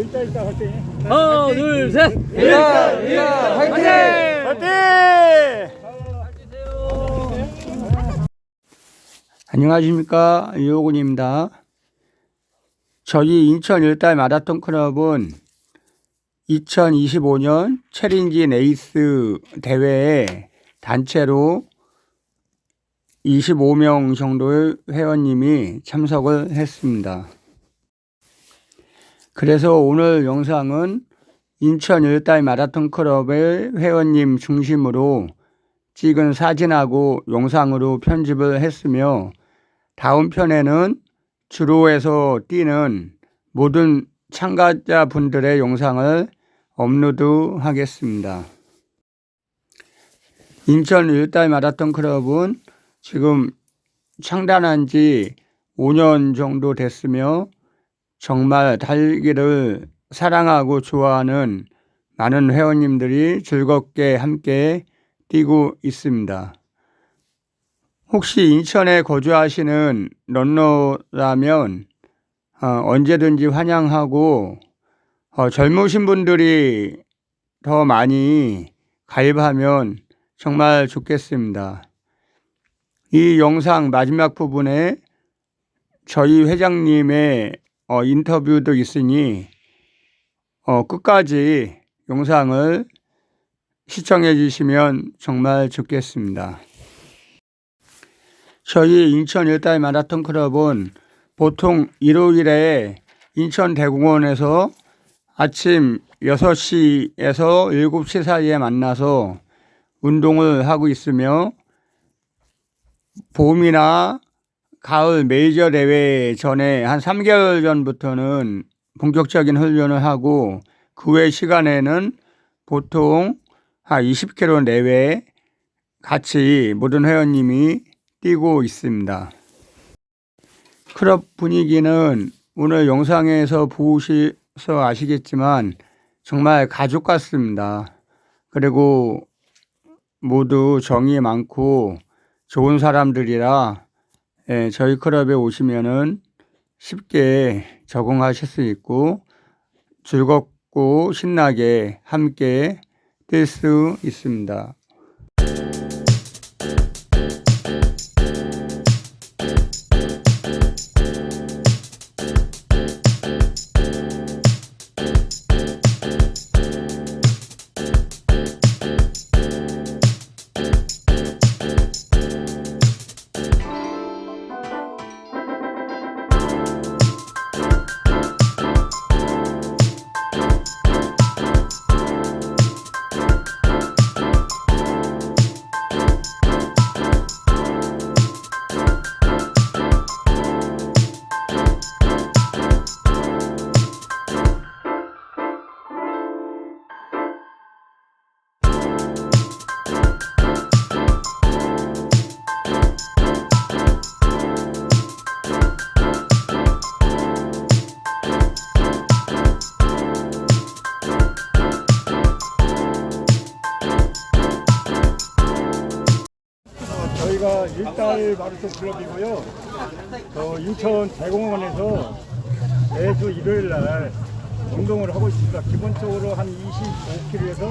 일자 일자 화이팅. 하나, 둘, 셋. 일단 일단 화이팅! 화이팅! 안녕하십니까 유호군입니다. 저희 인천 일달 마라톤 클럽은 2025년 챌린지 레이스 대회에 단체로 25명 정도의 회원님이 참석을 했습니다. 그래서 오늘 영상은 인천 일달 마라톤 클럽의 회원님 중심으로 찍은 사진하고 영상으로 편집을 했으며 다음 편에는 주로에서 뛰는 모든 참가자분들의 영상을 업로드하겠습니다. 인천 일달 마라톤 클럽은 지금 창단한 지 5년 정도 됐으며 정말 달리기를 사랑하고 좋아하는 많은 회원님들이 즐겁게 함께 뛰고 있습니다. 혹시 인천에 거주하시는 런너라면 어, 언제든지 환영하고 어, 젊으신 분들이 더 많이 가입하면 정말 좋겠습니다. 이 영상 마지막 부분에 저희 회장님의 어, 인터뷰도 있으니 어, 끝까지 영상을 시청해 주시면 정말 좋겠습니다. 저희 인천 일달 마라톤 클럽은 보통 일요일에 인천 대공원에서 아침 6시에서 7시 사이에 만나서 운동을 하고 있으며 봄이나 가을 메이저 대회 전에 한 3개월 전부터는 본격적인 훈련을 하고 그 외 시간에는 보통 한 20km 내외 같이 모든 회원님이 뛰고 있습니다. 클럽 분위기는 오늘 영상에서 보셔서 아시겠지만 정말 가족 같습니다. 그리고 모두 정이 많고 좋은 사람들이라 예, 저희 클럽에 오시면은 쉽게 적응하실 수 있고 즐겁고 신나게 함께 뛸 수 있습니다. 일달 마라톤 클럽이고요. 저 인천 대공원에서 매주 일요일 날 운동을 하고 있습니다. 기본적으로 한 25km에서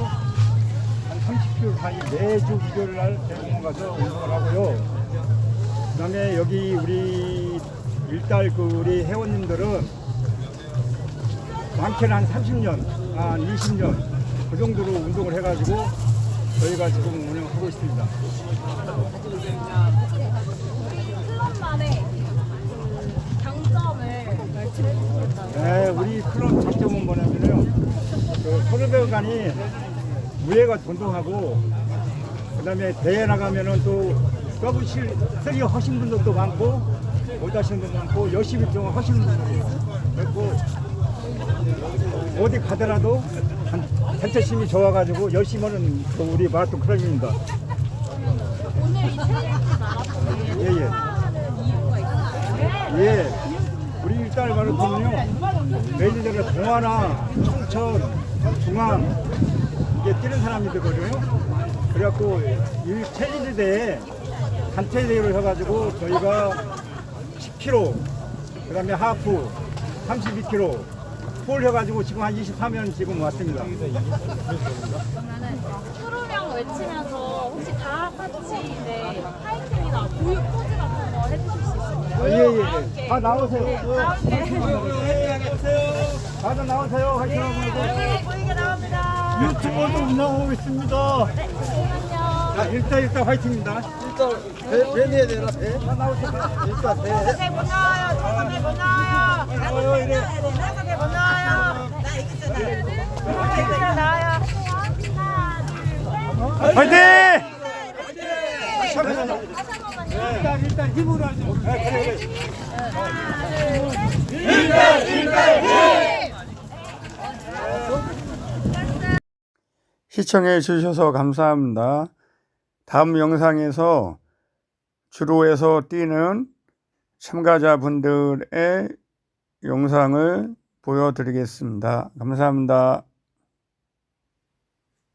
한 30km 사이 매주 일요일 날 대공원 가서 운동을 하고요. 그 다음에 여기 우리 일달 그 우리 회원님들은 많게는 한 30년, 한 20년 그 정도로 운동을 해가지고 저희가 지금 운영하고 있습니다. 선후배간이 무예가 돈동하고 그다음에 대회 나가면은 또 서브실 쓰리 하신 분들도 많고 못 하시는 분도 많고 열심히 좀 하시는 분들도 있고 어디 가더라도 단- 단체심이 좋아가지고 열심히 하는 그 우리 마라톤 클럽입니다. 오늘 이 챌린지 마라톤을 예, 예. 예, 우리 일달 마라톤은요, 매니저가 동화나 청천, 중앙, 이게 뛰는 사람이거든요. 그래갖고, 이 대회, 단체 대회를 해가지고, 저희가 10km, 그 다음에 하프, 32km, 볼 해가지고 지금 한 23년 지금 왔습니다. 프로명 외치면서 다. 다 나오세요. 네, 다 함께. 다들 나오세요. 화이팅 하고. 네, 보이게 나옵니다. 유튜버도 운영하고 있습니다. 네. 자, 일단 일단 화이팅입니다. 배, 배 내야 되나, 배? 다 나오세요. 일단 배. 못 나와요. 저번에 못 나와요. 나와요, 이래. 저번에 못 나와요. 나 이겼잖아요. 이겼잖아요. 나와요. 하나, 둘, 셋. 화이팅! 다시 한 번만요. 일단 일단 힘으로 하죠. 네, 그래, 그래. 시청해 주셔서 감사합니다. 다음 영상에서 주로에서 뛰는 참가자분들의 영상을 보여드리겠습니다. 감사합니다.